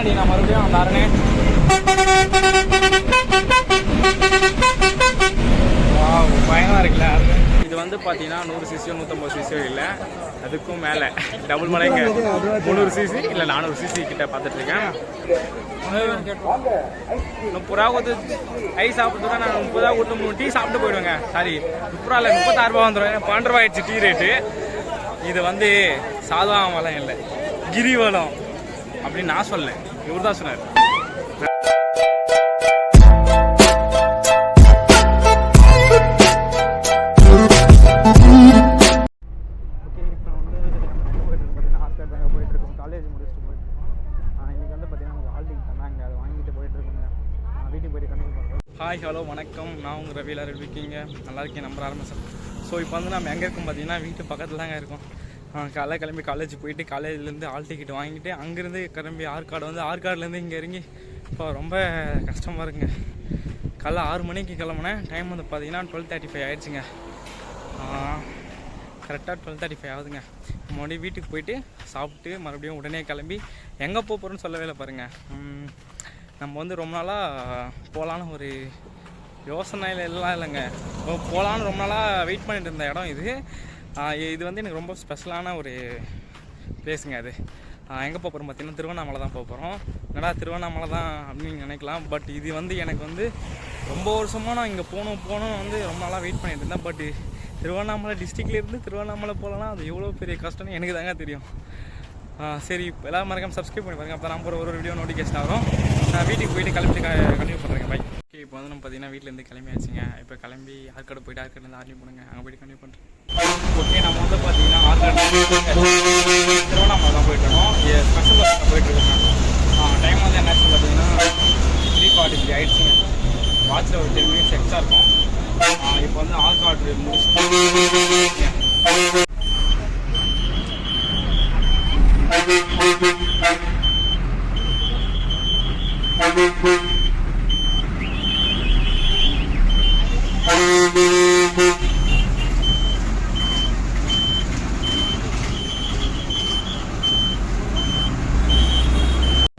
நடி நான் மறுபடியும் அந்த அரணே. வாவ் இருக்குல்ல இது வந்து பார்த்தீங்கன்னா நூறு சிசியோ நூற்றம்பது சிசியோ இல்லை. அதுக்கும் மேலே. டபுள் மலைங்க முந்நூறு சிசி இல்லை நானூறு சிசி கிட்ட பார்த்துட்ருக்கேன் முப்பது ரூபா கொடுத்து ஐ சாப்பிட்றதுக்கு நான் முப்பது ரூபா கொடுத்து மூணு டீ சாப்பிட்டு போயிடுவேங்க. சாரி முப்பது ரூபா இல்லை முப்பத்தாறு ரூபா வந்துடும் பன்னெண்டு ரூபா ஆயிடுச்சு டீ ரேட்டு. இது வந்து சாதாரண வளம் இல்லை. கிரிவலம். அப்படின்னு நான் சொல்லல. இவர் தான் சொன்னார். காலேஜ் முடிச்சுட்டு போயிட்டு இருக்கோம். இன்றைக்கி வந்து பார்த்தீங்கன்னா நமக்கு ஹால்டிங் தந்தாங்க அதை வாங்கிட்டு போயிட்டு இருக்கோங்க. நான் வீட்டுக்கு போயிட்டு பண்ணுறேன் ஹாய் ஹலோ வணக்கம். நான் உங்கள் ரவி எல்லாரும் இருக்கீங்க? நல்லா இருக்கேன் நம்பர் ஆரம்பிச்சேன் ஸோ இப்போ வந்து நம்ம எங்கே இருக்கோம் பார்த்தீங்கன்னா வீட்டு பக்கத்தில் தாங்க இருக்கோம். காலைல கிளம்பி காலேஜ் போயிட்டு காலேஜ்லேருந்து ஆல் டிக்கெட் வாங்கிட்டு அங்கேருந்து கிளம்பி ஆற்காடு வந்து ஆற்காடுலேருந்து இங்கே இறங்கி இப்போ ரொம்ப கஷ்டமாக இருக்குங்க. காலைல ஆறு மணிக்கு கிளம்புனேன். டைம் வந்து பார்த்தீங்கன்னா டுவெல் தேர்ட்டி ஃபைவ் ஆயிடுச்சுங்க கரெக்டாக டுவெல் தேர்ட்டி ஃபைவ் ஆகுதுங்க. மறுபடியும் வீட்டுக்கு போயிட்டு சாப்பிட்டு மறுபடியும் உடனே கிளம்பி எங்கே போக போகிறோன்னு சொல்லவே இல்லை பாருங்கள் நம்ம வந்து ரொம்ப நாளாக போகலான்னு ஒரு யோசனையில் எல்லாம் இல்லைங்க. போகலான்னு ரொம்ப நாளாக வெயிட் பண்ணிட்டு இருந்த இடம் இது. இது வந்து எனக்கு ரொம்ப ஸ்பெஷலான ஒரு பிளேஸுங்க அது. எங்கே போக போகிறோம் பார்த்தீங்கன்னா திருவண்ணாமலை தான் போக போகிறோம் என்னடா திருவண்ணாமலை தான் அப்படின்னு நினைக்கலாம். பட் இது வந்து எனக்கு வந்து ரொம்ப வருஷமாக நான் இங்கே போகணும் போகணும் வந்து ரொம்ப நாளாக வெயிட் பண்ணிட்டு இருந்தேன். பட் திருவண்ணாமலை டிஸ்ட்ரிக்ட்லேருந்து திருவண்ணாமலை போகலாம் அது எவ்வளோ பெரிய கஷ்டம்னு எனக்கு தாங்க தெரியும். சரி இப்போ எல்லாம் மறக்காம சப்ஸ்கிரைப் பண்ணி பாருங்க. அப்போ நான் போகிற ஒரு வீடியோ நோட்டிஃபிகேஷன் வரும். நான் வீட்டுக்கு போயிட்டு கிளம்பிட்டு கண்டினியூ பண்ணுறேங்க பை ஓகே இப்போ வந்து நம்ம பார்த்தீங்கன்னா வீட்டிலேருந்து கிளம்பி ஆச்சுங்க இப்போ கிளம்பி ஆற்காடு போயிட்டு ஆற்காடுலேருந்து ஆர்மி போனுங்க அங்கே போயிட்டு கண்டினியூ பண்ணுறேன் ஓகே நம்ம வந்து பார்த்தீங்கன்னா ஆற்காடு திருவண்ணாமலை தான் போயிட்டு இருக்கோம். ஸ்பெஷல் பஸ் போயிட்டு இருக்கோம் டைம் வந்து என்னாச்சு பார்த்தீங்கன்னா த்ரீ ஃபார்ட்டி த்ரீ ஆயிடுச்சுங்க வாட்சில் ஒரு டென் மினிட்ஸ் எக்ஸ்ட்ரா இருக்கும். இப்போ வந்து ஆற்காடு முடிச்சுட்டு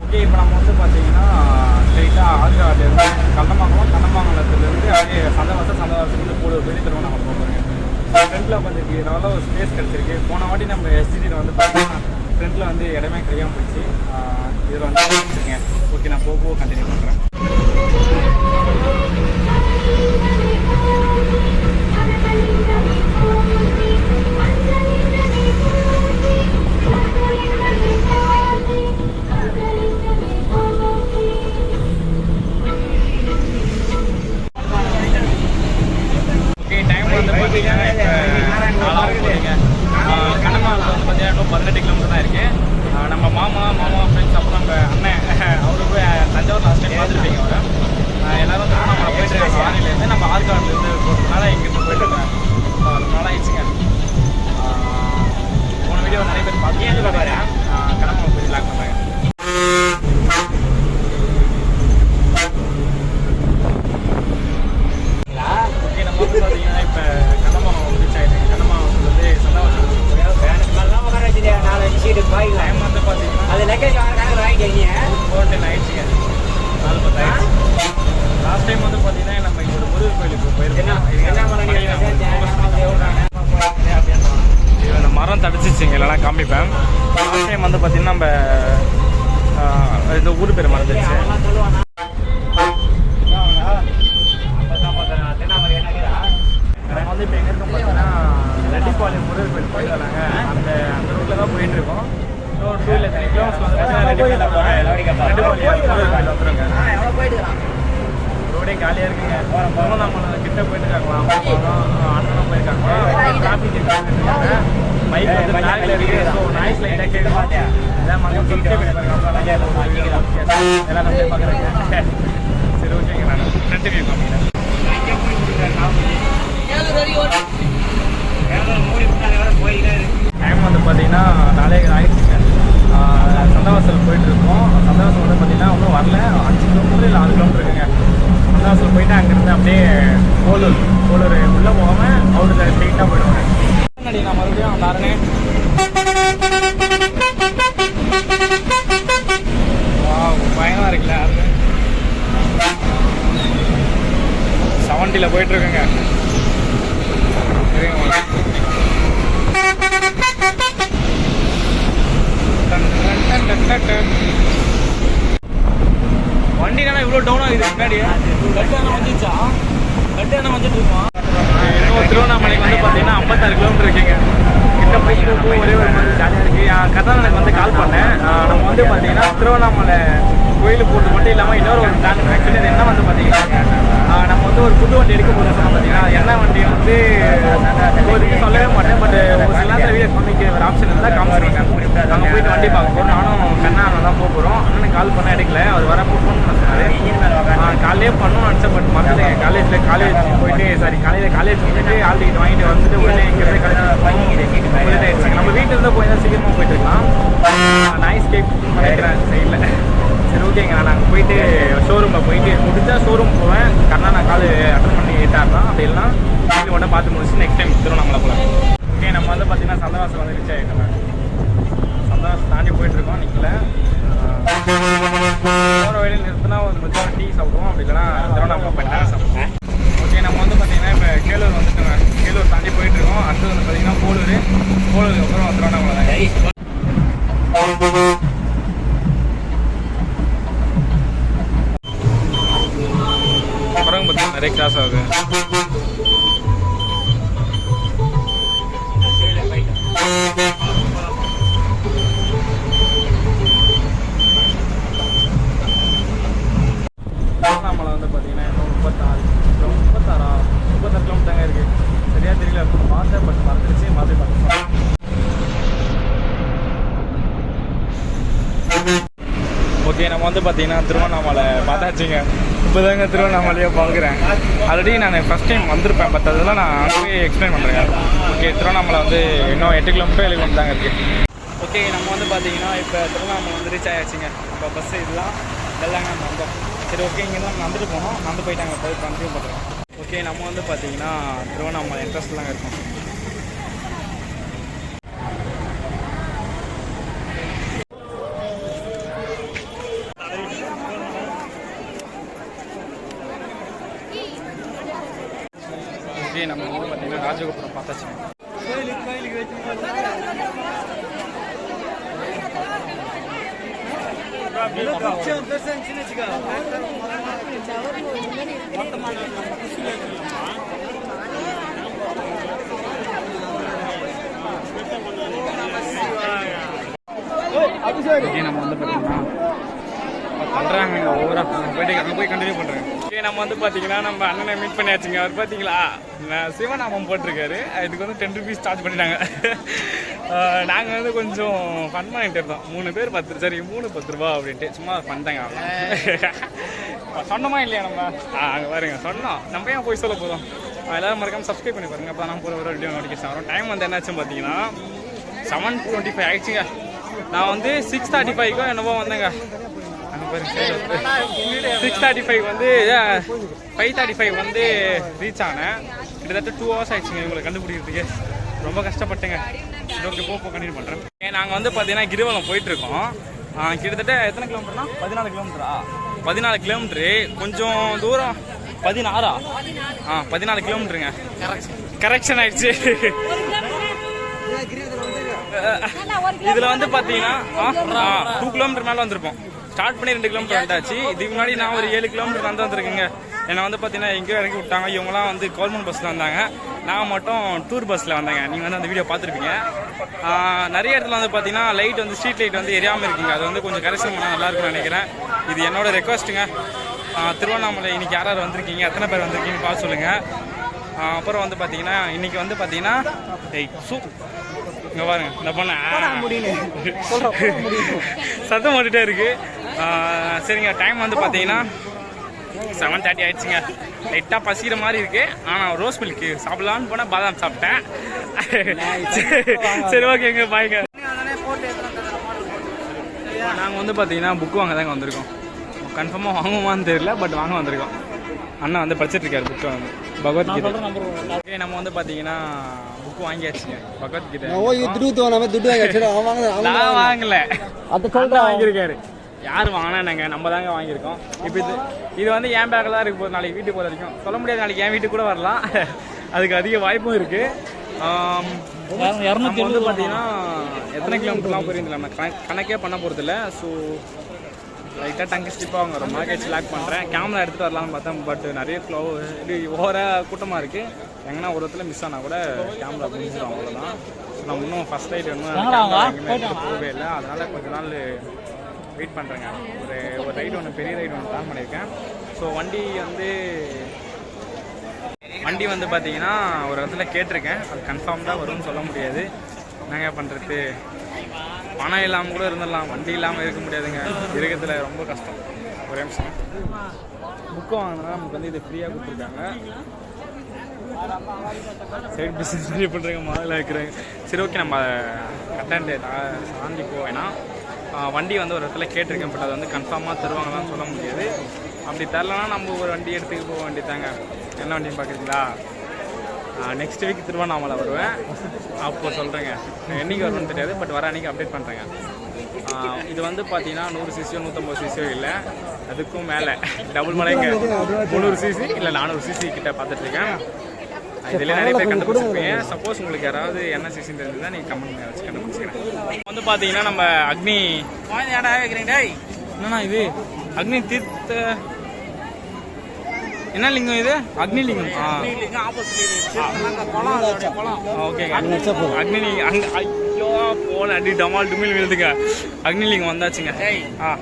ஓகே இப்போ நம்ம வந்து பார்த்தீங்கன்னா ஸ்ட்ரெயிட்டாக ஆற்காடு கண்ணமங்கலம் கண்ணமங்கலத்துலேருந்து அப்படியே சந்தவாசம் சந்தவாசத்துலேருந்து கூட போய் திருவண்ணாமலை போகிறோங்க கொஞ்சம் உட்காந்துருக்கிறதுனால ஒரு ஸ்பேஸ் கிடச்சிருக்கு. போன வாட்டி நம்ம எஸ்டிடியில் வந்து பார்த்தீங்கன்னா ஃப்ரெண்டில் வந்து இடமே கிடையாமல் போச்சு. இதில் வந்து வச்சுருங்க ஓகே நான் போக போக கண்டினியூ பண்ணுறேன் ஓகே டைம் நாலாவது போகிறீங்க கண்ணமாவில் வந்து பார்த்தீங்கன்னா பதினெட்டு கிலோமீட்டர் தான் இருக்கு நம்ம மாமா மாமா ஃப்ரெண்ட்ஸ் அப்புறம் நம்ம அண்ணன் அவரு போய் தஞ்சாவூர் லாஸ்ட் டைம் பார்த்துருப்பீங்க அவரை எல்லாரும் திருவண்ணாமலை போயிட்டு இருக்காங்க நம்ம ஆற்காடுலேருந்து போகிறதுனால இங்கேருந்து போயிட்டு இருக்கேன் ரொம்ப நாள் ஆயிடுச்சுங்க ஆஹ் போன வீடியோ நிறைய பேர் பார்த்து கண்ணம்மா போய் லாக் பண்ணுறாங்க ஓகே நம்ம வந்து பார்த்தீங்கன்னா இப்போ கண்ணமாவை ரீச் ஆகிடுங்க கண்ணமாவத்தில் வந்து சந்தாவத்தில் டைம் வந்து பார்த்தீங்கன்னா ஃபோர் டென் ஆயிடுச்சுங்க நாலு பத்து ஆயிடுச்சு லாஸ்ட் டைம் வந்து பார்த்தீங்கன்னா நம்ம இங்கே ஒரு முருகர் கோயிலுக்கு போயிருக்கோம் இது அந்த மரம் தடிச்சிச்சுங்க இல்லைனா காமிப்பேன் லாஸ்ட் டைம் வந்து பார்த்தீங்கன்னா நம்ம ஆஹ், இந்த ஊர் பேர் மறந்துடுச்சு நம்ம வந்து இப்போ எங்கே இருக்கோம் பார்த்தீங்கன்னா ரெட்டிப்பாளையம் முருகர் கோயில் போயிட்டு வராங்க அந்த அந்த ரூட்டில் தான் போயிட்டு இருக்கோம் இன்னொரு டூ இல்லை த்ரீ கிலோமீட்டர்ஸ் வந்து பார்த்தீங்கன்னா ரெட்டிப்பாளையம் முருகர் கோயில் வந்துருங்க ரோடே காலியாக இருக்குங்க திருவண்ணாமலை கிட்ட போயிட்டு இருக்காங்களா அண்ணனும் போயிருக்காங்க டிராஃபிக் இருக்காங்க பைக் வந்து பேக்கில் இருக்கு ஸோ நாய்ஸ் லைட்டாக கேட்குது இதான் மக்கள் சொல்லிட்டு எல்லாம் நம்ம பார்க்குறேங்க சரி ஓகேங்க நான் ஃப்ரெண்ட் வியூ காமிக்கிறேன் டைம் வந்து பார்த்தீங்கன்னா நாளே ஆயிடுச்சுங்க. சந்தவாசல் போயிட்டுருக்கோம். சந்தவாசல் வந்து பார்த்தீங்கன்னா ஒன்றும் வரல. அஞ்சு கிலோமீட்டர் இல்லை ஆறு கிலோமீட்டர் இருக்குங்க. சந்தவாசல் போயிட்டு அங்கேருந்து அப்படியே போலூர் போலூர் உள்ளே போகாமல் அவுட்டர் ஸ்ட்ரெயிட்டாக போயிடுவாங்க. முன்னாடி நான் மறுபடியும் பாருங்க பயமாக இருக்குல்ல அது செவன்ட்டியில் போயிட்டுருக்கேங்க. வண்டி என்ன இவ்வளோ டவுன் ஆகுது முன்னாடி கட்டு என்ன வந்துச்சா கட்டு என்ன வந்துட்டு இருக்கோம்? இன்னும் திருவண்ணாமலைக்கு வந்து பார்த்தீங்கன்னா ஐம்பத்தாறு கிலோமீட்டர் இருக்குங்க. கிட்ட போய் ஒரே ஒரு மாதிரி ஜாலியாக இருக்குது கதான் எனக்கு வந்து கால் பண்ணேன். நம்ம வந்து பார்த்தீங்கன்னா திருவண்ணாமலை கோயில் போட்டு மட்டும் இல்லாமல் இன்னொரு ஒரு பிளான் ஆக்சுவலி என்ன வந்து பார்த்தீங்கன்னா நம்ம வந்து ஒரு புது வண்டி எடுக்க போதும் சொன்னோம் பார்த்தீங்கன்னா என்ன வண்டி வந்து இப்போதைக்கு சொல்லவே மாட்டேன் பட் ஒரு சில வீடியோ காமிக்க ஒரு ஆப்ஷன் இருந்தால் காமிச்சிருங்க அங்கே போயிட்டு வண்டி பார்க்க போகிறோம் நானும் கண்ணா தான் போக போகிறோம் அண்ணனுக்கு கால் பண்ண எடுக்கல. அவர் வரப்போ ஃபோன் பண்ண சொன்னாரு. காலையே பண்ணணும் நினச்சேன் பட் மறந்துட்டேன் காலேஜில் காலேஜ் போயிட்டு சாரி காலையில் காலேஜ் போயிட்டு ஆள் டிக்கெட் வாங்கிட்டு வந்துட்டு உடனே இங்கே காலேஜ் நம்ம வீட்டில் இருந்து போய் தான் சீக்கிரமாக போயிட்டு இருக்கலாம். நான் கேக் நினைக்கிறேன் சைடில் சரி ஓகேங்க நான் போயிட்டு ஷோரூமில் போயிட்டு முடிஞ்சா ஷோரூம் போவேன். கண்ணா நான் கால் அட்டன் பண்ணி ஏட்டாருனா அப்படி இல்லைனா வீட்டில் மட்டும் பார்த்து முடிச்சு நெக்ஸ்ட் டைம் திருவண்ணாமலை போகலாம் ஓகே நம்ம வந்து பார்த்தீங்கன்னா சந்தவாசம் வந்து ரீச் ஆகிட்டோம் சந்தவாசம் தாண்டி போயிட்டுருக்கோம் நிற்கல போகிற வழியில் நிறுத்தினா ஒரு மத்தியானம் டீ சாப்பிடுவோம். அப்படி இல்லைன்னா திருவண்ணாமலை போயிட்டு சாப்பிடுவோம். ஓகே நம்ம வந்து பார்த்தீங்கன்னா இப்போ கேலூர் வந்துட்டோங்க கேலூர் தாண்டி போயிட்டுருக்கோம் அடுத்தது வந்து பார்த்தீங்கன்னா போலூர். போலூருக்கு அப்புறம் திருவண்ணாமலை தான். அப்புறம் பார்த்தீங்கன்னா நிறைய கிளாஸ் ஆகுது திருவண்ணாமலை வந்து பார்த்தீங்கன்னா இன்னும் முப்பத்தாறு கிலோ முப்பத்தாறா முப்பத்தாறு கிலோமீட்டர் தாங்க இருக்குது சரியாக தெரியல பார்த்தேன் பட் மறந்துடுச்சு மாதிரி பார்த்தேன் ஓகே நம்ம வந்து பார்த்தீங்கன்னா திருவண்ணாமலை பார்த்தாச்சுங்க. இப்போதாங்க திருவண்ணாமலையை பார்க்குறேன். ஆல்ரெடி நான் ஃபஸ்ட் டைம் வந்திருப்பேன். பட் அதெல்லாம் நான் அங்கேயே எக்ஸ்பிளைன் பண்ணுறேன் ஓகே திருவண்ணாமலை வந்து இன்னும் எட்டு கிலோமீட்டர் ஏழு கிலோமீட்டர் தாங்க இருக்குது ஓகே நம்ம வந்து பார்த்தீங்கன்னா இப்போ திருவண்ணாமலை வந்து ரீச் ஆயாச்சுங்க. இப்போ பஸ் இதெல்லாம் எல்லாங்க நம்ம வந்தோம். சரி ஓகே இங்கே தான் நடந்துட்டு போனோம் நடந்து போயிட்டாங்க போய் கண்டினியூ பண்ணுறோம் ஓகே நம்ம வந்து பார்த்தீங்கன்னா திருவண்ணாமலை இன்ட்ரெஸ்ட்லாம் இருக்கும். ஓகே நம்ம வந்து பார்த்தீங்கன்னா ராஜகோபுரம் பார்த்தாச்சுங்க ஓகே நம்ம வந்து பார்த்தீங்கன்னா பண்ணுறாங்க ஓவரா போயிட்டு அங்கே போய் கண்டினியூ பண்ணுறேன் ஓகே நம்ம வந்து பார்த்தீங்கன்னா நம்ம அண்ணனை மீட் பண்ணியாச்சுங்க. அவர் பார்த்தீங்களா சிவநாமம் போட்டிருக்காரு. இதுக்கு வந்து டென் ருபீஸ் சார்ஜ் பண்ணிட்டாங்க. நாங்கள் வந்து கொஞ்சம் ஃபன் பண்ணிட்டு இருந்தோம். மூணு பேர் பத்து சரி மூணு பத்து ரூபா அப்படின்ட்டு. சும்மா பண்ணிட்டாங்க சொன்னோமா இல்லையா நம்ம? அங்கே பாருங்க சொன்னோம். நம்ம ஏன் போய் சொல்ல போகிறோம் எல்லாரும் மறக்காம சப்ஸ்கிரைப் பண்ணி பாருங்க. அப்போ நான் போகிற ஒரு வீடியோ நோட்டிஃபிகேஷன் வரும். டைம் வந்து என்னாச்சுன்னு பார்த்தீங்கன்னா செவன் டுவெண்ட்டி ஃபைவ் ஆயிடுச்சுங்க. நான் வந்து சிக்ஸ் தேர்ட்டி ஃபைவ்க்கோ என்னவோ வந்தேங்க. சிக்ஸ் தேர்ட்டி ஃபைவ் வந்து ஃபைவ் தேர்ட்டி ஃபைவ் வந்து ரீச் ஆனேன். கிட்டத்தட்ட டூ ஹவர்ஸ் ஆயிடுச்சுங்க இவங்களை கண்டுபிடிக்கிறதுக்கு. ரொம்ப கஷ்டப்பட்டேங்க. ஓகே போ கண்டினியூ பண்ணுறேன் நாங்கள் வந்து பார்த்தீங்கன்னா கிரிவலம் போயிட்டுருக்கோம். கிட்டத்தட்ட எத்தனை கிலோமீட்டர்னா? பதினாலு கிலோமீட்டரா? பதினாலு கிலோமீட்ரு கொஞ்சம் தூரம் பதினாறா? ஆ பதினாலு கிலோமீட்டருங்க. கரெக்ஷன் ஆயிடுச்சு. இதுல வந்து பாத்தீங்கன்னா டூ கிலோமீட்டர் மேல வந்திருப்போம். ஸ்டார்ட் பண்ணி ரெண்டு கிலோமீட்டர் வந்தாச்சு. இதுக்கு முன்னாடி நான் ஒரு ஏழு கிலோமீட்டர் வந்து வந்திருக்கேங்க. என்னை வந்து பார்த்தீங்கன்னா எங்கேயோ இறக்கி விட்டாங்க. இவங்கலாம் வந்து கவர்மெண்ட் பஸ்ஸில் வந்தாங்க. நான் மட்டும் டூர் பஸ்ஸில் வந்தேங்க. நீங்கள் வந்து அந்த வீடியோ பார்த்துருப்பீங்க. நிறைய இடத்துல வந்து பார்த்தீங்கன்னா லைட் வந்து ஸ்ட்ரீட் லைட் வந்து எரியாமல் இருக்குங்க. அது வந்து கொஞ்சம் கரெக்ஷன் பண்ணால் நல்லாயிருக்கும்னு நினைக்கிறேன். இது என்னோட ரெக்வஸ்ட்டுங்க திருவண்ணாமலை இன்றைக்கி யார் யார் வந்திருக்கீங்க? எத்தனை பேர் வந்திருக்கீங்கன்னு பார்த்து சொல்லுங்கள் அப்புறம் வந்து பார்த்தீங்கன்னா இன்றைக்கி வந்து பார்த்தீங்கன்னா ஏய் சூ இங்கே பாருங்க இந்த பொண்ணு. சத்தம் போட்டுட்டே இருக்கு. சரிங்க டைம் வந்து பார்த்தீங்கன்னா செவன் தேர்ட்டி ஆயிடுச்சுங்க. லைட்டாக பசிக்கிற மாதிரி இருக்கு. ஆனால் ரோஸ் மில்க் சாப்பிடலான்னு போனால் பாதாம் சாப்பிட்டேன். சரி ஓகேங்க பாய்ங்க நாங்கள் வந்து பார்த்தீங்கன்னா புக் வாங்க தாங்க வந்திருக்கோம். கன்ஃபார்மாக வாங்குவோமான்னு தெரியல பட் வாங்க வந்திருக்கோம். அண்ணா வந்து படிச்சிட்டு இருக்காரு புக் வந்து பகவத்கீதை. நம்ம வந்து பாத்தீங்கன்னா புக் வாங்கியாச்சுங்க. பகவத்கீதை. ஓ இது நம்ம துட்டு வாங்கியாச்சு. அவன் அது சொல்றா வாங்கியிருக்காரு. யார் வாங்கினாங்க நம்ம தாங்க வாங்கியிருக்கோம். இப்போ இது வந்து என் பேக்கில் தான் இருக்குது போது நாளைக்கு வீட்டுக்கு போகிற வரைக்கும். சொல்ல முடியாது நாளைக்கு என் வீட்டுக்கு கூட வரலாம். அதுக்கு அதிக வாய்ப்பும் இருக்குது இரநூத்தி வந்து எத்தனை கிலோமீட்டர்லாம் புரியுதுல நம்ம கணக்கே பண்ண போகிறதில்ல ஸோ லைட்டாக டங்கு ஸ்டிப்பாக அவங்க ரொம்ப கேட்ச் லாக் பண்ணுறேன் கேமரா எடுத்துகிட்டு வரலாம்னு பார்த்தேன் பட் நிறைய ஃப்ளோ இது ஓவராக கூட்டமாக இருக்குது எங்கன்னா ஒரு இடத்துல மிஸ் ஆனால் கூட கேமரா முடிஞ்சிடும் அவ்வளோதான் நம்ம இன்னும் ஃபஸ்ட் ரைட் இன்னும் போகவே இல்லை. அதனால் கொஞ்ச நாள் வெயிட் பண்ணுறேங்க ஒரு ஒரு ரைடு ஒன்று பெரிய ரைடு ஒன்று பிளான் பண்ணியிருக்கேன். ஸோ வண்டி வந்து வண்டி வந்து பார்த்தீங்கன்னா ஒரு இடத்துல கேட்டிருக்கேன். அது கன்ஃபார்ம் தான் வரும்னு சொல்ல முடியாது. என்னங்க பண்ணுறது பணம் இல்லாமல் கூட இருந்துடலாம் வண்டி இல்லாமல் இருக்க முடியாதுங்க. இருக்கிறதுல ரொம்ப கஷ்டம். ஒரே நிமிஷம். புக்கு வாங்கினா நமக்கு வந்து இது ஃப்ரீயாக கொடுத்துருக்காங்க. சைட் பிஸ்னஸ் ரெடி பண்ணுறேங்க மாதிரில இருக்கிறேங்க சரி ஓகே நம்ம கட்டண்டு தாண்டி போவேன்னா வண்டி வந்து ஒரு இடத்துல கேட்டிருக்கேன் பட் அது வந்து கன்ஃபார்மாக தருவாங்களான்னு சொல்ல முடியாது. அப்படி தரலனா நம்ம ஒரு வண்டி எடுத்துக்க போக வேண்டியதாங்க என்ன வண்டின்னு பார்க்குறீங்களா? நெக்ஸ்ட் வீக் திருவண்ணாமலை வருவேன். அப்போ சொல்கிறேங்க என்னைக்கு வருவேன்னு தெரியாது பட் வர அன்றைக்கி அப்டேட் பண்ணுறேங்க இது வந்து பார்த்தீங்கன்னா நூறு சிசியோ நூற்றம்பது சிசியோ இல்லை. அதுக்கும் மேலே. டபுள் மலைங்க முந்நூறு சிசி இல்லை நானூறு சிசி கிட்ட பார்த்துட்ருக்கேன் இதில் நிறைய பேர் கண்டுபிடிச்சிருப்பீங்க. சப்போஸ் உங்களுக்கு யாராவது என்ன சிசின்னு தெரிஞ்சதா நீங்கள் கமெண்ட் வச்சு கண்டுபிடிச்சிக்கிறேன் வந்து பார்த்தீங்கன்னா நம்ம அக்னி ஏடா வைக்கிறீங்க? என்னண்ணா இது? அக்னி தீர்த்த என்ன லிங்கம் இது? அக்னி லிங்கம். ஆ ஓகே அக்னி லிங்கம் அங்க ஐயோ போன அடி டமால் டுமில் விழுதுங்க அக்னி லிங்கம் வந்தாச்சுங்க ஆ.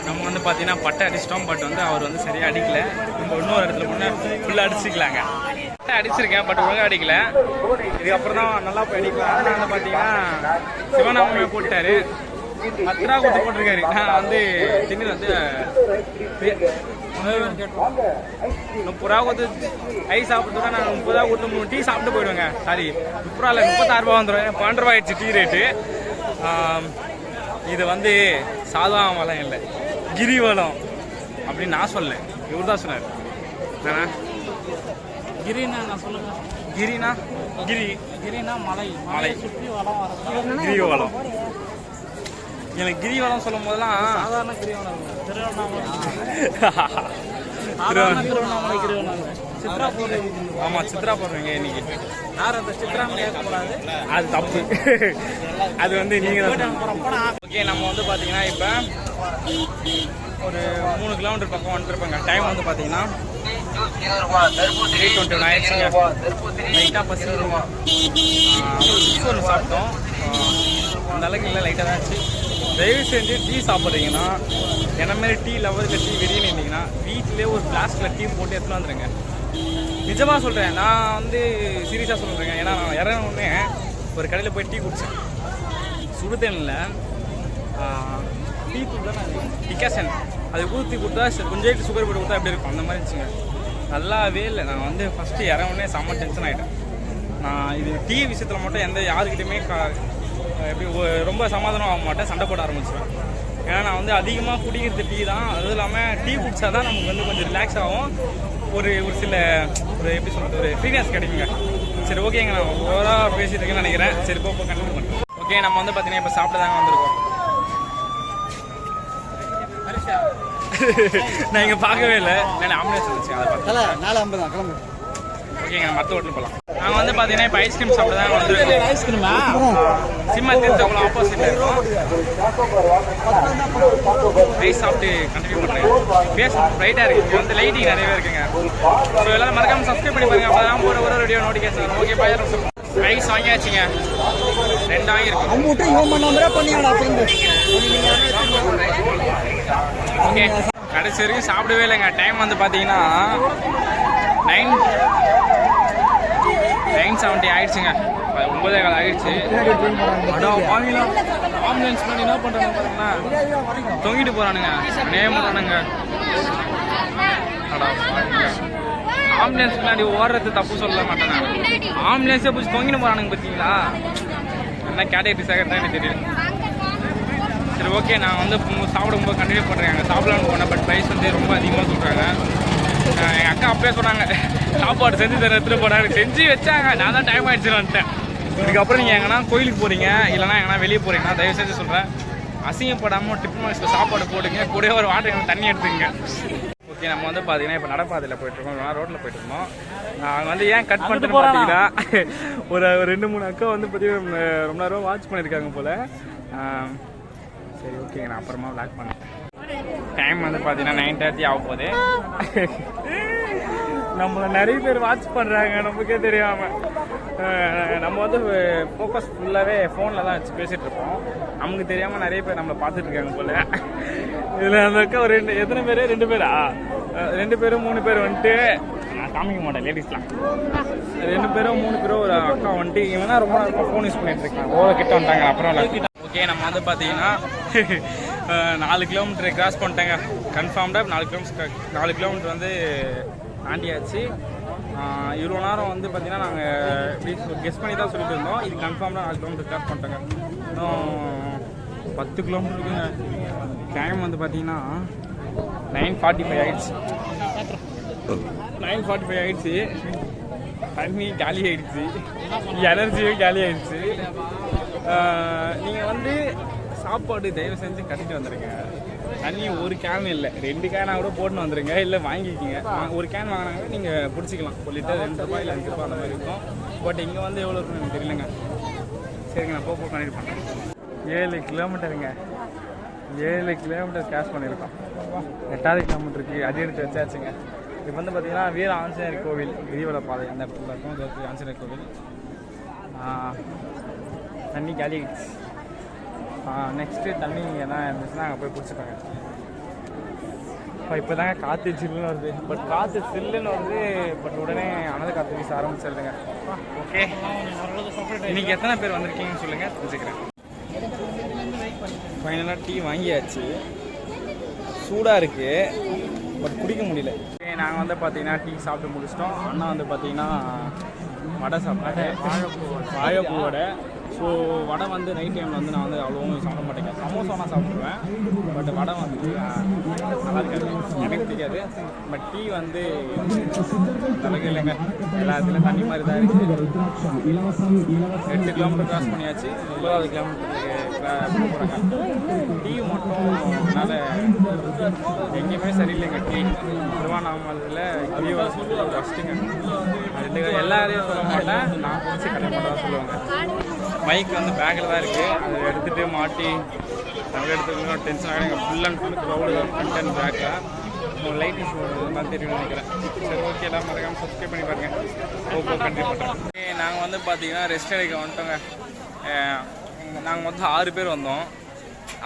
நம்ம வந்து பார்த்தீங்கன்னா பட்டை அடிச்சிட்டோம் பட் வந்து அவர் வந்து சரியாக அடிக்கல. நம்ம இன்னொரு இடத்துல போனால் ஃபுல்லாக அடிச்சுக்கலாங்க. அடிச்சிருக்கேன் பட் ஒழுங்காக அடிக்கல. இதுக்கப்புறம் தான் நல்லா போய் அடிக்கலாம். ஆனால் வந்து பார்த்தீங்கன்னா சிவநாமமே போட்டாரு. பத்து கொடுத்து போட்டிருக்காரு. நான் வந்து திண்ணூர் வந்து முப்பது ரூபா கொடுத்து ஐ சாப்பிட்டு நான் முப்பது ரூபா கொடுத்து மூணு டீ சாப்பிட்டு போயிடுவேங்க. சாரி முப்பது ரூபா இல்லை முப்பத்தாறு ரூபா வந்துடும் பன்னெண்டு ரூபா ஆயிடுச்சு டீ ரேட்டு. இது வந்து சாதாரண வளம் இல்லை. கிரிவலம் அப்படின்னு நான் சொல்ல இவர் தான் சொன்னார். என்னண்ணா? கிரினா நான் சொல்லுங்க. கிரினா? கிரி. கிரினா மலை. மலை. சுற்றி வளம் வர கிரிவலம். எனக்கு கிரிவலம் சொல்லும் போதெல்லாம் சாதாரண கிரிவலம். திருவண்ணாமலை. திருவண்ணாமலை கிரிவலம். சித்ரா பௌர்ணமி ஆமாம் சித்ரா போடுறீங்க இன்னைக்கு? யார் அந்த சித்ரான்னு கேட்கக்கூடாது அது தப்பு. அது வந்து நீங்கள் ஓகே நம்ம வந்து பார்த்தீங்கன்னா இப்போ ஒரு மூணு கிலோமீட்டர் பக்கம் வந்துருப்பாங்க. டைம் வந்து பார்த்தீங்கன்னா த்ரீ டுவெண்ட்டி ஒன் ஆயிடுச்சுங்க லைட்டாக பசி ஒன்று சாப்பிட்டோம் அந்த அளவுக்கு இல்லை லைட்டாக தான் ஆச்சு தயவு செஞ்சு டீ சாப்பிட்றீங்கன்னா என்ன மாதிரி டீ லவருக்கு டீ வெளியே இருந்தீங்கன்னா வீட்டிலே ஒரு ஃப்ளாஸ்கில் டீ போட்டு எடுத்துகிட்டு வந்துடுங்க நிஜமாக சொல்கிறேன் நான் வந்து சீரியஸாக சொல்கிறேங்க ஏன்னா நான் இறங்கினே ஒரு கடையில் போய் டீ குடித்தேன் சுடுதண்ணில் டீ கொடுத்தா டிகாஷன் அது ஊற்றி கொடுத்தா கொஞ்சம் சுகர் போட்டு கொடுத்தா எப்படி இருக்கும் அந்த மாதிரி இருந்துச்சுங்க நல்லாவே இல்லை. நான் வந்து ஃபஸ்ட்டு இறங்குனே செம்ம டென்ஷன் ஆகிட்டேன் நான் இது டீ விஷயத்தில் மட்டும் எந்த யாருக்கிட்டையுமே கா எப்படி ரொம்ப சமாதானம் ஆக மாட்டேன். சண்டை போட ஆரம்பிச்சிடுவேன் ஏன்னா நான் வந்து அதிகமாக குடிக்கிறது டீ தான். அதுவும் இல்லாமல் டீ குடிச்சா தான் நமக்கு வந்து கொஞ்சம் ரிலாக்ஸ் ஆகும். ஒரு ஒரு சில ஒரு எப்படி சொல்கிறது ஒரு ஃப்ரீனஸ் கிடைக்குங்க. சரி ஓகேங்க நான் ஓவராக பேசிட்டு இருக்கேன்னு நினைக்கிறேன். சரி போக கண்டினியூ பண்ணுறேன் ஓகே நம்ம வந்து பார்த்தீங்கன்னா இப்போ சாப்பிட்டு தாங்க வந்திருக்கோம். நான் இங்கே பார்க்கவே இல்லை. நான் ஆம்புலன்ஸ் இருந்துச்சு அதை பார்த்து தலை நாலு ஐம்பது தான் கிளம்பு. ஓகேங்க மற்ற ஹோட்டல் போகலாம் நாங்கள் வந்து பார்த்தீங்கன்னா இப்போ ஐஸ்கிரீம் சாப்பிட தான் வந்திருக்கோம் ஐஸ்கிரீமா சிம்மா தீர்த்தவங்கள ஆப்போசிட்ல இருக்கும். ஐஸ் சாப்பிட்டு கண்டினியூ பண்ணுறேன் ஃபேஸ் ப்ரைட்டாக இருக்குது இங்கே வந்து லைட்டிங் நிறையவே இருக்குங்க. ஸோ எல்லாரும் மறக்காம சப்ஸ்கிரைப் பண்ணி பாருங்க. அப்போ தான் போகிற ஒரு வீடியோ நோட்டிஃபிகேஷன் வரும். ஓகே பாய் ஐஸ் வாங்கியாச்சுங்க. ரெண்டு வாங்கியிருக்கோம். அம்மூட்டு இவன் பண்ணாமலே பண்ணியாடா அப்படின்னு ஓகே கடைசி வரைக்கும் சாப்பிடவே இல்லைங்க. டைம் வந்து பார்த்தீங்கன்னா நைன் நைன் செவன்ட்டி ஆயிடுச்சுங்க. ஒன்பதே கால் ஆயிடுச்சு. ஆம்புலன்ஸ் பண்ணி என்ன பண்ணுறாங்க பார்த்தீங்கன்னா தொங்கிட்டு போகிறானுங்க நேம் பண்ணுறானுங்க அடா ஆம்புலன்ஸ் முன்னாடி ஓடுறது தப்பு சொல்ல மாட்டேன் ஆம்புலன்ஸே பிடிச்சி தொங்கிட்டு போகிறானுங்க பார்த்தீங்களா என்ன கேட்டகரி சேகர் தான் எனக்கு தெரியும் சரி ஓகே நான் வந்து சாப்பிடும்போது கண்டினியூ பண்ணுறேன் அங்கே சாப்பிடலாம்னு போனேன் பட் ப்ரைஸ் வந்து ரொம்ப அதிகமாக சொல்கிறாங்க எங்கள் அக்கா அப்பயே சொன்னாங்க சாப்பாடு செஞ்சு தர எடுத்துகிட்டு போனாங்க செஞ்சு வச்சாங்க. நான் தான் டைம் ஆயிடுச்சுன்னு வந்துட்டேன். இதுக்கப்புறம் நீங்கள் எங்கன்னா கோயிலுக்கு போகிறீங்க இல்லைனா எங்கன்னா வெளியே போகிறீங்கன்னா தயவு செஞ்சு சொல்கிறேன் அசிங்கப்படாமல் டிஃபன் பாக்ஸில் சாப்பாடு போடுங்க கூடவே ஒரு வாட்டர் தண்ணி எடுத்துங்க ஓகே நம்ம வந்து பார்த்தீங்கன்னா இப்போ நடப்பாதையில் போயிட்டுருக்கோம் ரோட்டில் போயிட்டு இருந்தோம் அவங்க வந்து ஏன் கட் பண்ணிட்டு பார்த்தீங்கன்னா ஒரு ரெண்டு மூணு அக்கா வந்து பார்த்தீங்கன்னா ரொம்ப நேரம் வாட்ச் பண்ணியிருக்காங்க போல். சரி ஓகேங்க நான் அப்புறமா லாக் பண்ணேன் டைம் வந்து பார்த்தீங்கன்னா நைன் தேர்ட்டி ஆக போகுது. நம்மளை நிறைய பேர் வாட்ச் பண்ணுறாங்க நமக்கே தெரியாமல் நம்ம வந்து ஃபோக்கஸ் ஃபுல்லாகவே ஃபோனில் தான் வச்சு பேசிகிட்டு இருப்போம். நமக்கு தெரியாமல் நிறைய பேர் நம்மளை பார்த்துட்டு இருக்காங்க போல். இதில் அந்த அக்கா ஒரு ரெண்டு எத்தனை பேர்? ரெண்டு பேரா? ரெண்டு பேரும் மூணு பேர் வந்துட்டு நான் காமிக்க மாட்டேன் லேடிஸ்லாம் ரெண்டு பேரும் மூணு பேரும் ஒரு அக்கா வந்துட்டு இவனா ரொம்ப ஃபோன் யூஸ் பண்ணிட்டு இருக்காங்க ஓ கிட்ட வந்துட்டாங்க அப்புறம் ஓகே நம்ம வந்து பார்த்தீங்கன்னா நாலு கிலோமீட்டர் கிராஸ் பண்ணிட்டேங்க. கன்ஃபார்ம்டாக நாலு கிலோமீட்டர் நாலு கிலோமீட்டர் வந்து தாண்டியாச்சு. அஹ், இவ்வளோ நேரம் வந்து பார்த்தீங்கன்னா நாங்கள் இப்படி கெஸ் பண்ணி தான் சொல்லிட்டு இருந்தோம். இது கன்ஃபார்ம்டாக நாலு கிலோமீட்டர் கிராஸ் பண்ணிட்டேங்க. இன்னும் பத்து கிலோமீட்டருக்குங்க டைம் வந்து பார்த்தீங்கன்னா நைன் ஃபார்ட்டி ஃபைவ் ஆகிடுச்சு நைன் ஃபார்ட்டி ஃபைவ் ஆகிடுச்சு தண்ணி காலி ஆகிடுச்சு எனர்ஜியும் காலி ஆகிடுச்சு நீங்கள் வந்து சாப்பாடு தயவு செஞ்சு கட்டிட்டு வந்துடுங்க தண்ணி ஒரு கேன் இல்லை. ரெண்டு கேனாக கூட போட்டுன்னு வந்துடுங்க இல்லை வாங்கிக்கிங்க. ஒரு கேன் வாங்கினாங்க நீங்கள் பிடிச்சிக்கலாம். ஒரு லிட்டர் ரெண்டு ரூபாய் இல்லை அஞ்சு ரூபாய் அந்த மாதிரி இருக்கும். பட் இங்கே வந்து எவ்வளோ இருக்குன்னு எனக்கு தெரியலங்க. சரிங்க நான் போக கனெக்ட் பண்ணுறேன் ஏழு கிலோமீட்டருங்க ஏழு கிலோமீட்டர் கேஷ் பண்ணியிருக்கோம். எட்டாவது கிலோமீட்டருக்கு அடி எடுத்து வச்சாச்சுங்க. இப்போ வந்து பார்த்தீங்கன்னா வீர ஆஞ்சநேயர் கோவில் கிரிவல பாதை. அந்த இடத்துல இருக்கும். ஆஞ்சநேயர் கோவில். தண்ணி காலி நெக்ஸ்ட்டு தண்ணி எதனா இருந்துச்சுன்னா அங்கே போய் பிடிச்சிப்பாங்க. இப்போ இப்போ தாங்க காற்று சில்லுன்னு வருது. பட் காற்று சில்லுன்னு வருது பட் உடனே அனது காற்று வீச ஆரம்பிச்சிருதுங்க. ஓகே இன்னைக்கு எத்தனை பேர் வந்திருக்கீங்கன்னு சொல்லுங்கள் தெரிஞ்சுக்கிறேன் ஃபைனலாக டீ வாங்கியாச்சு. சூடாக இருக்குது பட் குடிக்க முடியல. நாங்கள் வந்து பார்த்தீங்கன்னா டீ சாப்பிட்டு முடிச்சிட்டோம். அண்ணா வந்து பார்த்தீங்கன்னா வடை சாப்பிட்டாரு வாழைப்பூ வடை. ஸோ வடை வந்து நைட் டைமில் வந்து நான் வந்து அவ்வளோவும் சாப்பிட மாட்டேங்க சமோசா நான் சாப்பிடுவேன். பட் வடை வந்து நல்லா இருக்காது. எனக்கு தெரியாது. பட் டீ வந்து தலைக்கு இல்லைங்க எல்லாத்துலேயும் தண்ணி மாதிரி தான் இருக்குது எட்டு கிலோமீட்டர் கிராஸ் பண்ணியாச்சு. ஒன்பதாவது கிலோமீட்டருக்கு போகிறாங்க டீ மட்டும் அதனால் எங்கேயுமே சரியில்லைங்க டீ திருவண்ணாமலையில் கிரிவலம் சொல்லிட்டு ஃபஸ்ட்டுங்க அது எல்லாரையும் சொல்ல மாட்டேன் நான் பிடிச்சி கண்டிப்பாக சொல்லுவாங்க மைக் வந்து பேக்கில் தான் இருக்குது அதை எடுத்துகிட்டு மாட்டி தமிழ் எடுத்துக்கணும் டென்ஷன் ஆகிடுங்க ஃபுல் அண்ட் ஃபுல் க்ரௌடு தான் ஃப்ரண்ட் அண்ட் பேக்கில் லைட் இஷ்யூ தான் தெரியும் நினைக்கிறேன் சரி ஓகே எல்லாம் மறக்காமல் சப்ஸ்கிரைப் பண்ணி பாருங்க ஓகே கண்டிப்பாக நாங்கள் வந்து பார்த்தீங்கன்னா ரெஸ்ட் எடுக்க வந்துட்டோங்க நாங்கள் மொத்தம் ஆறு பேர் வந்தோம்.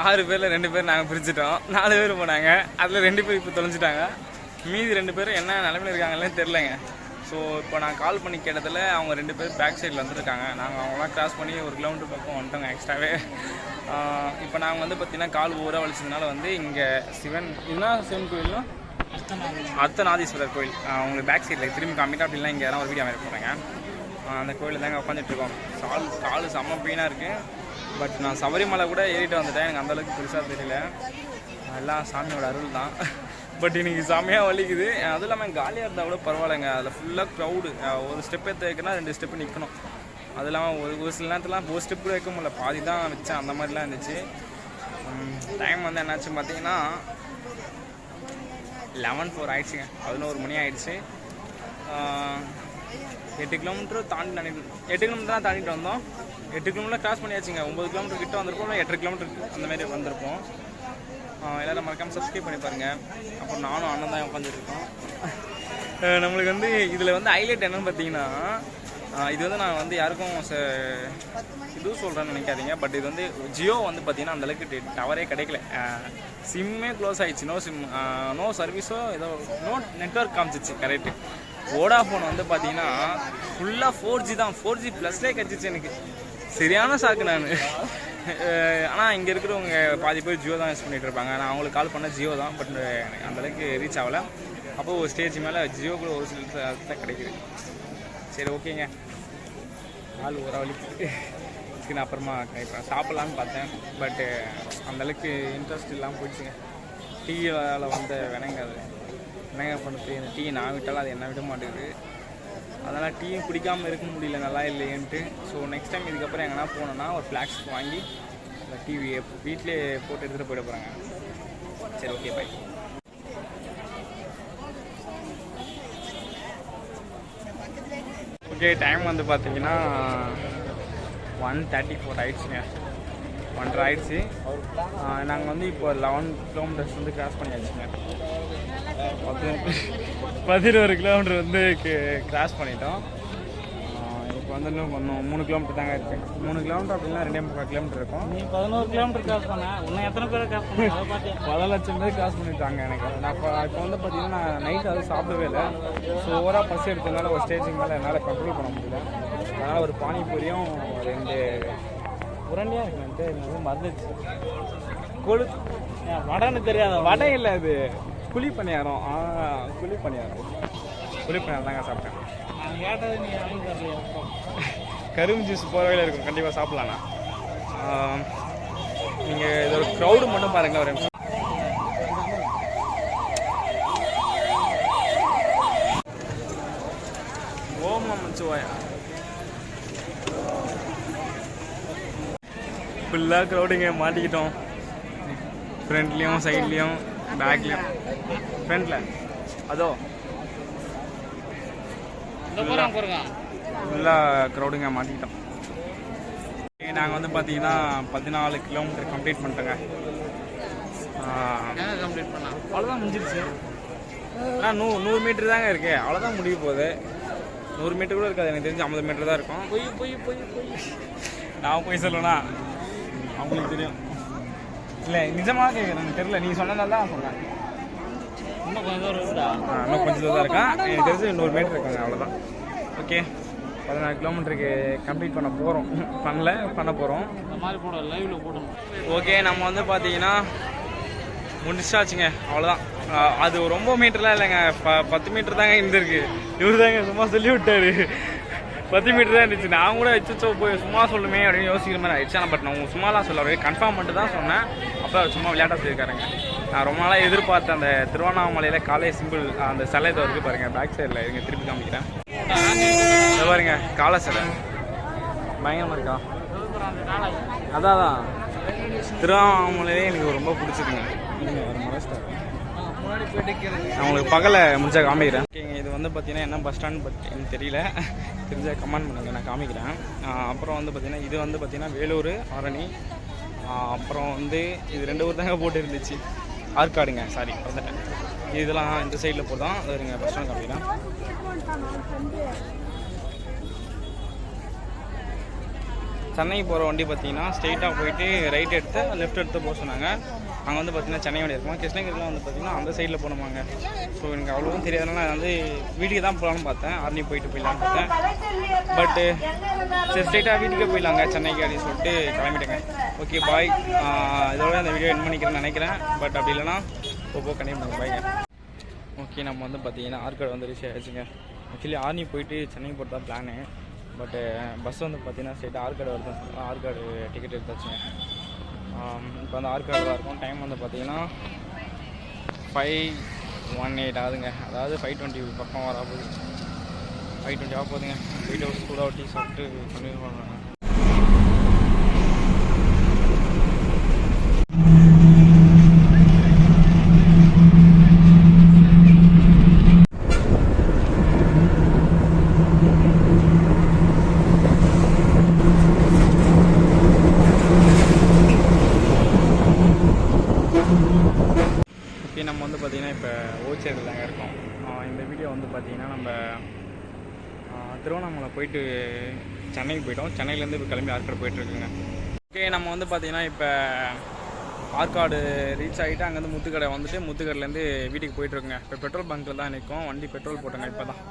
ஆறு பேரில் ரெண்டு பேர் நாங்கள் பிரிச்சுட்டோம் நாலு பேர் போனாங்க. அதில் ரெண்டு பேர் இப்போ தொலைஞ்சிட்டாங்க. மீதி ரெண்டு பேரும் என்ன நிலமையில இருக்காங்கன்னு தெரிலங்க ஸோ இப்போ நான் கால் பண்ணி கேட்டதில் அவங்க ரெண்டு பேர் பேக் சைடில் வந்துருக்காங்க. நாங்கள் அவங்களாம் கிராஸ் பண்ணி ஒரு கிலோமீட்டர் பக்கம் வந்துட்டோங்க எக்ஸ்ட்ராவே இப்போ நாங்கள் வந்து பார்த்தீங்கன்னா கால் ஊராக வலிச்சதுனால வந்து இங்கே சிவன் இதுதான் சிவன் கோயிலும் அர்த்தநாதீஸ்வரர் கோயில். ஆஹ் உங்களுக்கு பேக் சைடில் திரும்பி காமிட்டா அப்படிலாம் இங்கே ஒரு வீடியோ அமைக்க போகிறேங்க அந்த கோயிலில் தாங்க உட்காந்துட்டு இருக்கோம். கால் கால் செம்ம பெயினாக இருக்குது பட் நான் சபரிமலை கூட ஏறிட்டு வந்துட்டேன். எனக்கு அந்தளவுக்கு பெருசாக தெரியல. எல்லாம் சாமியோட அருள் தான். பட் இன்னைக்கு செம்மையாக வலிக்குது. அதுவும் இல்லாமல் காலியாக இருந்தால் கூட பரவாயில்லைங்க. அதில் ஃபுல்லாக க்ரௌடு ஒரு ஸ்டெப் எடுத்து ரெண்டு ஸ்டெப்பு நிற்கணும் அது இல்லாமல் ஒரு ஒரு சில நேரத்துலாம் ஒரு ஸ்டெப் கூட வைக்க முடியல. பாதி தான் வச்சேன் அந்த மாதிரிலாம் இருந்துச்சு. டைம் வந்து என்னாச்சு பார்த்தீங்கன்னா லெவன் ஃபோர் ஆயிடுச்சுங்க. பதினோரு மணி ஆயிடுச்சு. எட்டு கிலோமீட்டர் தாண்டி நினைக்கிறேன். எட்டு கிலோமீட்டர் தான் தாண்டிட்டு வந்தோம். எட்டு கிலோமீட்டர் கிராஸ் பண்ணியாச்சுங்க. ஒம்பது கிலோமீட்டர் கிட்ட வந்திருப்போம் இல்லை எட்டரை கிலோமீட்டர் அந்த மாதிரி வந்திருப்போம். ஆஹ், எல்லாரும் மறக்காமல் சப்ஸ்கிரைப் பண்ணி பாருங்க. அப்புறம் நானும் அண்ணன் தான் உட்காந்துருக்கோம் நம்மளுக்கு வந்து இதில் வந்து ஹைலைட் என்னன்னு பார்த்தீங்கன்னா இது வந்து நான் வந்து யாருக்கும் ச இதுவும் சொல்கிறேன்னு நினைக்காதீங்க. பட் இது வந்து ஜியோ வந்து பார்த்தீங்கன்னா அந்தளவுக்கு டவரே கிடைக்கல. சிம்மே க்ளோஸ் ஆயிடுச்சு. நோ சிம் நோ சர்வீஸோ ஏதோ நோ நெட்ஒர்க் காமிச்சிச்சு. கரெக்டு வோடாஃபோன் வந்து பார்த்தீங்கன்னா ஃபுல்லாக ஃபோர் ஜி தான். ஃபோர் ஜி ப்ளஸ்லேயே கிடச்சிச்சு எனக்கு. சரியான சாக்கு நான். ஆனால் இங்கே இருக்கிறவங்க பாதி பேர் ஜியோ தான் யூஸ் பண்ணிட்டு இருப்பாங்க. நான் அவங்களுக்கு கால் பண்ண ஜியோ தான் பட் அந்தளவுக்கு ரீச் ஆகலை. அப்போது ஒரு ஸ்டேஜ் மேலே ஜியோ கூட ஒரு சில தான் கிடைக்குது. சரி ஓகேங்க ஆள் ஒரு வலிக்கு சரி நான் அப்புறமா கிடைப்பேன் சாப்பிட்லான்னு பார்த்தேன். பட்டு அந்தளவுக்கு இன்ட்ரெஸ்ட் இல்லாமல் போயிடுச்சுங்க. டீயால் வந்த வினங்க அது. வினங்க பண்ணுறது இந்த டீ நான் விட்டாலும் அது என்ன விட மாட்டேங்குது. அதனால் டீயும் குடிக்காமல் இருக்க முடியல நல்லா இல்லையன்ட்டு. ஸோ நெக்ஸ்ட் டைம் இதுக்கப்புறம் எங்கன்னா போனோன்னா ஒரு ஃப்ளாக்ஸ் வாங்கி அந்த டிவியை வீட்டிலே போட்டு எடுத்துகிட்டு போயிட போகிறாங்க சரி ஓகே பை ஓகே டைம் வந்து பார்த்தீங்கன்னா ஒன் தேர்ட்டி ஃபோர் ஆயிடுச்சுங்க. ஒன்றரை ஆயிடுச்சு நாங்கள் வந்து இப்போ லெவன் கிலோமீட்டர்ஸ் வந்து கிராஸ் பண்ணியாச்சுங்க. பதினோரு கிலோமீட்டர் வந்து கிராஸ் பண்ணிட்டோம். இப்போ வந்து இன்னும் கொஞ்சம் மூணு கிலோமீட்டர் தாங்க இருக்குது மூணு கிலோமீட்டர் அப்படின்னா ரெண்டே முக்கால் கிலோமீட்டர் இருக்கும். நீ பதினோரு கிலோமீட்டர் கிராஸ் பண்ண. இன்னும் எத்தனை பேரை கிராஸ் பண்ண? பல லட்சம் பேர் கிராஸ் பண்ணிட்டாங்க எனக்கு. நான் இப்போ இப்போ வந்து பார்த்தீங்கன்னா நான் நைட் அது சாப்பிடவே இல்லை. ஸோ ஓவராக பசி எடுத்ததுனால ஒரு ஸ்டேஜுக்கு மேலே என்னால் கண்ட்ரோல் பண்ண முடியல. அதனால் ஒரு பானிபூரியும் ரெண்டு உரண்டியாக இருக்குன்ட்டு எனக்கு மறந்துச்சு. கொழு வடன்னு தெரியாத வடை இல்லை அது. குழி பணியாரம். ஆ குழி பணியாரம். குழி பணியாரம் தாங்க சாப்பிட்டேன். கரும்பு ஜூஸ் போகிற இருக்கும். கண்டிப்பாக சாப்பிட்லாண்ணா நீங்கள் இதோட க்ரௌடு மட்டும் பாருங்க ஒரு ஃபுல்லாக க்ரௌடிங்க மாட்டிக்கிட்டோம். ஃப்ரண்ட்லேயும் சைட்லேயும் பேக்லேயும் ஃப்ரண்ட்டில் அதோ. ஃபுல்லாக க்ரௌடுங்க மாட்டிக்கிட்டோம். நாங்கள் வந்து பார்த்தீங்கன்னா பதினாலு கிலோமீட்டர் கம்ப்ளீட் பண்ணிட்டோங்க. கம்ப்ளீட் பண்ணா? அவ்வளோதான் முடிஞ்சிருச்சு. ஆனால் நூ நூறு மீட்டர் தாங்க இருக்கு. அவ்வளோதான் முடிய போகுது. நூறு மீட்டர் கூட இருக்காது. எனக்கு தெரிஞ்சு ஐம்பது மீட்டர் தான் இருக்கும். பொய் பொய் பொய் பொய். நான் போய் சொல்லணும்னா அவங்களுக்கு தெரியும். இல்லை நிஜமாக கேட்குறேன் எனக்கு தெரியல. நீ சொன்னதால தான் சொன்னேன் இன்னும் கொஞ்சம் தூரம் இருக்குடா. இன்னும் கொஞ்சம் தான் இருக்கான் எனக்கு தெரிஞ்சு நூறு மீட்டர் இருக்காங்க அவ்வளோதான் ஓகே பதினாறு கிலோமீட்டருக்கு கம்ப்ளீட் பண்ண போகிறோம் பண்ணல பண்ண போகிறோம் இந்த மாதிரி போட லைவ்ல போடணும். ஓகே நம்ம வந்து பார்த்தீங்கன்னா முடிச்சாச்சுங்க. அவ்வளோதான் அது ரொம்ப மீட்டர்லாம் இல்லைங்க. ப பத்து மீட்டர் தாங்க இருந்திருக்கு. இவர் தாங்க சும்மா சொல்லி விட்டாரு பத்து மீட்டர் தான் இருந்துச்சு. நான் கூட வச்சு போய் சும்மா சொல்லுமே அப்படின்னு யோசிக்கிற மாதிரி ஆயிடுச்சு. ஆனால் பட் நான் உங்க சும்மாலாம் சொல்ல கன்ஃபார்ம் மட்டும் தான் சொன்னேன். அப்போ சும்மா விளையாட்டாக சொல்லியிருக்காருங்க நான் ரொம்ப நாளாக எதிர்பார்த்த அந்த திருவண்ணாமலையில் காலை சிம்பிள் அந்த சிலை இது பாருங்கள் பேக் சைடில் இருங்க திருப்பி காமிக்கிறேன். இதை பாருங்க காலை சிலை. பயங்கரமாக இருக்கா? அதான் அதான். திருவண்ணாமலையே எனக்கு ரொம்ப பிடிச்சதுங்க. நீங்கள் ஒரு நான் உங்களுக்கு பகல முடிஞ்சா காமிக்கிறேன். ஓகேங்க இது வந்து பார்த்தீங்கன்னா என்ன பஸ் ஸ்டாண்ட் பட் எனக்கு தெரியல. தெரிஞ்சால் கமெண்ட் பண்ணுங்கள் நான் காமிக்கிறேன். அப்புறம் வந்து பார்த்தீங்கன்னா இது வந்து பார்த்தீங்கன்னா வேலூர் ஆரணி. அப்புறம் வந்து இது ரெண்டு ஊர் தாங்க போட்டு இருந்துச்சு. ஆற்காடுங்க சாரி வந்துட்டேன் இதெல்லாம் இந்த சைடில் போதான் அது இருங்க பஸ் ஸ்டாண்ட் காமிக்கிறேன். சென்னை போகிற வண்டி பார்த்தீங்கன்னா ஸ்ட்ரெயிட்டாக போயிட்டு ரைட் எடுத்து லெஃப்ட் எடுத்து போக சொன்னாங்க. அங்கே வந்து பார்த்திங்கன்னா சென்னை வண்டி இருக்குமா. கிருஷ்ணகிரிலாம் வந்து பார்த்தீங்கன்னா அந்த சைடில் போனோமாங்க. ஸோ எனக்கு அவ்வளோவும் தெரியாதனால நான் வந்து வீட்டுக்கு தான் போகலான்னு பார்த்தேன். ஆர்னி போயிட்டு போயிடலான்னு பார்த்தேன். பட்டு சரி ஸ்ட்ரெயிட்டாக வீட்டுக்கே போயிடலாங்க. சென்னைக்கு அப்படின்னு சொல்லிட்டு கிளம்பிட்டேங்க. ஓகே பாய் இதோட அந்த வீடியோ என் பண்ணிக்கிறேன்னு நினைக்கிறேன். பட் அப்படி இல்லைனா போக கண்டிப்பாக பாய்ங்க ஓகே நம்ம வந்து பார்த்தீங்கன்னா ஆற்காடு வந்து ரீச் ஆயிடுச்சுங்க. ஆக்சுவலி ஆர்னி போயிட்டு சென்னைக்கு போகிறது தான் பிளானு பட்டு பஸ் வந்து பார்த்தீங்கன்னா ஸ்ட்ரெயிட்டாக ஆற்காடு வருதுன்னு சொல்லலாம் ஆற்காடு டிக்கெட் எடுத்தாச்சுங்க. இப்போ வந்து ஆற்காடு தான் இருக்கும். டைம் வந்து பார்த்தீங்கன்னா ஃபைவ் ஒன் எயிட் ஆகுதுங்க. அதாவது ஃபைவ் டுவெண்ட்டி பக்கம் வர போகுது ஃபைவ் டுவெண்ட்டி ஆக போகுதுங்க போயிட்டு ஒரு கூட டீ சாப்பிட்டு கண்டினியூ பண்ணலாம் ஓகே நம்ம வந்து பார்த்தீங்கன்னா இப்போ ஓச்சேரியில் தாங்க இருக்கோம் ஆஹ் இந்த வீடியோ வந்து பார்த்தீங்கன்னா நம்ம ஆஹ் திருவண்ணாமலை போயிட்டு சென்னைக்கு போயிட்டோம் சென்னையிலேருந்து இப்போ கிளம்பி ஆற்காடு போயிட்டுருக்குங்க. ஓகே நம்ம வந்து பார்த்தீங்கன்னா இப்போ ஆற்காடு ரீச் ஆகிட்டு அங்கேருந்து முத்துக்கடை வந்துட்டு முத்துக்கடையிலேருந்து வீட்டுக்கு போயிட்டுருக்குங்க. இப்போ பெட்ரோல் பங்க்கில் தான் நிற்கும். வண்டி பெட்ரோல் போட்டோங்க இப்போ தான்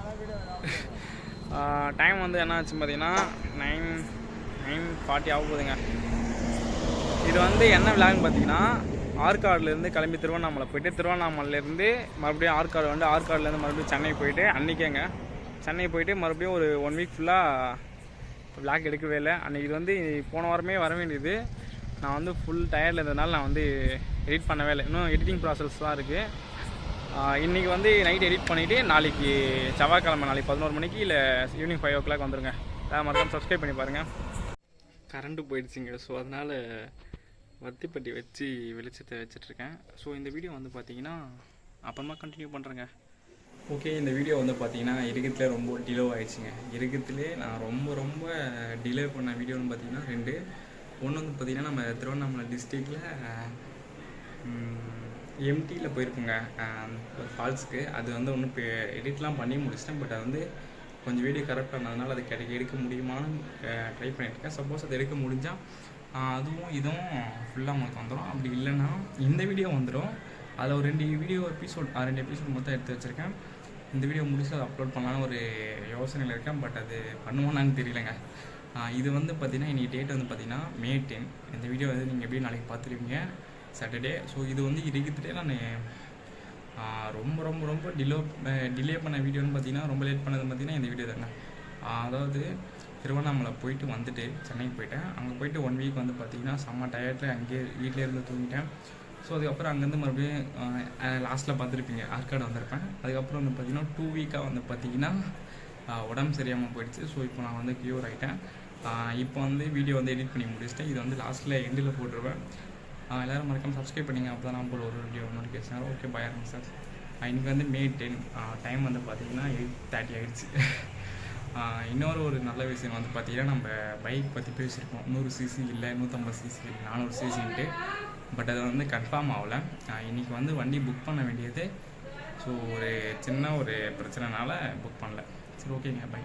டைம் வந்து என்ன ஆச்சு பார்த்தீங்கன்னா நைன் நைன் ஃபார்ட்டி ஆக போகுதுங்க. இது வந்து என்ன விழான்னு பார்த்தீங்கன்னா ஆற்காடுலேருந்து கிளம்பி திருவண்ணாமலை போயிட்டு திருவண்ணாமலையிலேருந்து மறுபடியும் ஆற்காடு வந்து ஆற்காடுலேருந்து மறுபடியும் சென்னை போயிட்டு அன்றைக்கேங்க சென்னை போயிட்டு மறுபடியும் ஒரு ஒன் வீக் ஃபுல்லாக விளாக் எடுக்கவே இல்லை. அன்றைக்கி இது வந்து போன வாரமே வர வேண்டியது. நான் வந்து ஃபுல் டயர்டில் இருந்ததுனால நான் வந்து எடிட் பண்ணவே இல்லை. இன்னும் எடிட்டிங் ப்ராசஸ் தான் இருக்குது இன்றைக்கி வந்து நைட் எடிட் பண்ணிவிட்டு நாளைக்கு செவ்வாய்க்கிழமை நாளைக்கு பதினோரு மணிக்கு இல்லை ஈவினிங் ஃபைவ் ஓ கிளாக் வந்துருங்க. அதான் மறக்காமல் சப்ஸ்கிரைப் பண்ணி பாருங்கள் கரண்ட்டு போயிடுச்சுங்க. ஸோ அதனால் வத்திப்பட்டி வச்சு வெளிச்சத்தை வச்சிட்ருக்கேன் ஸோ இந்த வீடியோ வந்து பார்த்தீங்கன்னா அப்புறமா கண்டினியூ பண்ணுறேங்க ஓகே இந்த வீடியோ வந்து பார்த்தீங்கன்னா இருக்கிறதுல ரொம்ப டிலே ஆயிடுச்சுங்க. இருக்கிறதுலே நான் ரொம்ப ரொம்ப டிலே பண்ண வீடியோன்னு பார்த்தீங்கன்னா ரெண்டு. ஒன்று வந்து பார்த்தீங்கன்னா நம்ம திருவண்ணாமலை டிஸ்ட்ரிக்டில் எம்டியில் போயிருக்கோங்க. ஒரு ஃபால்ஸுக்கு அது வந்து ஒன்றும் எடிட்லாம் பண்ணி முடிச்சிட்டேன். பட் அது வந்து கொஞ்சம் வீடியோ கரெக்ட் பண்ணதுனால அது கிடைக்க எடுக்க முடியுமான்னு ட்ரை பண்ணிட்டுருக்கேன் சப்போஸ் அது எடுக்க முடிஞ்சால் அதுவும் இதுவும் ஃபுல்லாக உங்களுக்கு வந்துடும் அப்படி இல்லைன்னா இந்த வீடியோ வந்துடும் அதில் ஒரு ரெண்டு வீடியோ எபிசோட் ரெண்டு எபிசோட் மொத்தம் எடுத்து வச்சுருக்கேன். இந்த வீடியோ முடிச்சு அதை அப்லோட் பண்ணலான்னு ஒரு யோசனையில் இருக்கேன். பட் அது பண்ணுவோன்னு தெரியலங்க. இது வந்து பார்த்தீங்கன்னா இன்றைக்கி டேட் வந்து பார்த்தீங்கன்னா மே டென் இந்த வீடியோ வந்து நீங்கள் எப்படி நாளைக்கு பார்த்துருவீங்க சாட்டர்டே ஸோ இது வந்து இருக்கிறதுலே நான் ரொம்ப ரொம்ப ரொம்ப டிலோ டிலே பண்ண வீடியோன்னு பார்த்தீங்கன்னா ரொம்ப லேட் பண்ணது பார்த்தீங்கன்னா இந்த வீடியோ தாங்க. அதாவது திருவண்ணாமலை போயிட்டு வந்துட்டு சென்னைக்கு போயிட்டேன். அங்கே போயிட்டு ஒன் வீக் வந்து பார்த்தீங்கன்னா செம்ம டயர்டில் அங்கேயே வீட்டிலே இருந்து தூங்கிட்டேன். ஸோ அதுக்கப்புறம் அங்கேருந்து மறுபடியும் லாஸ்ட்டில் பார்த்துருப்பீங்க ஆற்காடு வந்திருப்பேன். அதுக்கப்புறம் வந்து பார்த்தீங்கன்னா டூ வீக்காக வந்து பார்த்தீங்கன்னா உடம்பு சரியாமல் போயிடுச்சு. ஸோ இப்போ நான் வந்து க்யூர் ஆகிட்டேன் இப்போ வந்து வீடியோ வந்து எடிட் பண்ணி முடிச்சிட்டேன். இது வந்து லாஸ்ட்டில் எண்டில் போட்டுருவேன். எல்லோரும் மறக்காமல் சப்ஸ்கிரைப் பண்ணிங்க. அப்போ தான் நான் போல ஒரு வீடியோ நோட்டிஃபிகேஷன் ஓகே பாயிருங்க சார் இன்னைக்கு வந்து மே டென் டைம் வந்து பார்த்தீங்கன்னா எயிட் தேர்ட்டி ஆகிடுச்சு இன்னொரு ஒரு நல்ல விஷயம் வந்து பார்த்தீங்கன்னா நம்ம பைக் பற்றி பேசியிருக்கோம். நூறு சிசி இல்லை நூற்றம்பது சிசி இல்லை நானூறு சிசின்ட்டு பட் அது வந்து கன்ஃபார்ம் ஆகலை. இன்றைக்கி வந்து வண்டி புக் பண்ண வேண்டியது. ஸோ ஒரு சின்ன ஒரு பிரச்சனைனால புக் பண்ணல. சரி ஓகேங்க பை